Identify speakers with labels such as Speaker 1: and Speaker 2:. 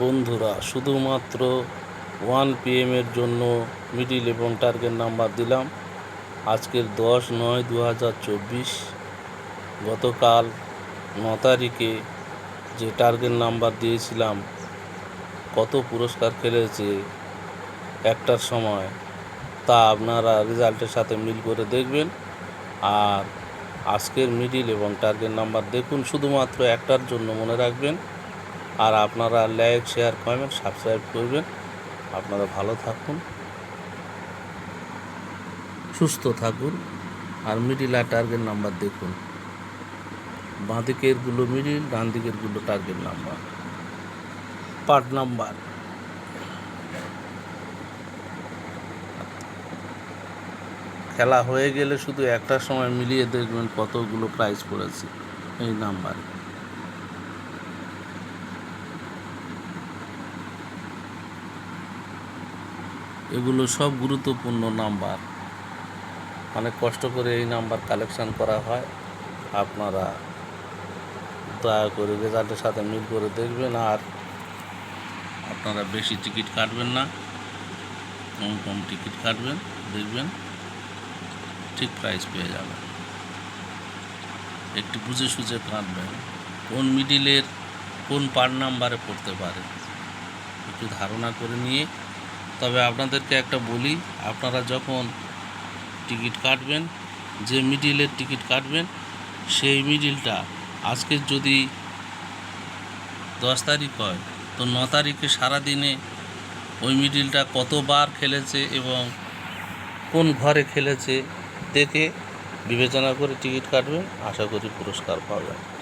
Speaker 1: বন্ধুরা, শুধুমাত্র ওয়ান পিএমের জন্য মিডিল এবং টার্গেট নাম্বার দিলাম। আজকের দশ নয় দু হাজার চব্বিশ, গতকাল ন তারিখে যে টার্গেট নাম্বার দিয়েছিলাম, কত পুরস্কার খেলেছে একটার সময়, তা আপনারা রেজাল্টের সাথে মিল করে দেখবেন। আর আজকের মিডিল এবং টার্গেট নাম্বার দেখুন, শুধুমাত্র একটার জন্য মনে রাখবেন। আর আপনারা লাইক শেয়ার কমেন্ট সাবস্ক্রাইব করবেন। আপনারা ভালো থাকুন, সুস্থ থাকুন, আর মিডিল আর টার্গেট নাম্বার দেখুন। বাঁ দিকেরগুলো মিডিল ডান দিকেরগুলো টার্গেট নাম্বার পার্ট নাম্বার খেলা হয়ে গেলে শুধু একটার সময় মিলিয়ে দেখবেন কতগুলো প্রাইজ পড়েছে এই নাম্বারে এগুলো সব গুরুত্বপূর্ণ নাম্বার। অনেক কষ্ট করে এই নাম্বার কালেকশন করা হয়। আপনারা দয়া করে রেজাল্টের সাথে মিল করে দেখবেন আর আপনারা বেশি টিকিট কাটবেন না। কম কম টিকিট কাটবেন, দেখবেন ঠিক প্রাইস পেয়ে যাবেন। একটু বুঝে সুঝে কাটবেন, কোন মিডিলের কোন পার নাম্বারে পড়তে পারে। একটু ধারণা করে নিয়ে তবে আপনাদেরকে একটা বলি, আপনারা যখন টিকিট কাটবেন, যে মিডিলের টিকিট কাটবেন, সেই মিডিলটা আজকে যদি দশ তারিখ হয়, তো ন তারিখে সারাদিনে ওই মিডিলটা কতবার খেলেছে এবং কোন ঘরে খেলেছে, দেখে বিবেচনা করে টিকিট কাটবেন। আশা করি পুরস্কার পাবেন।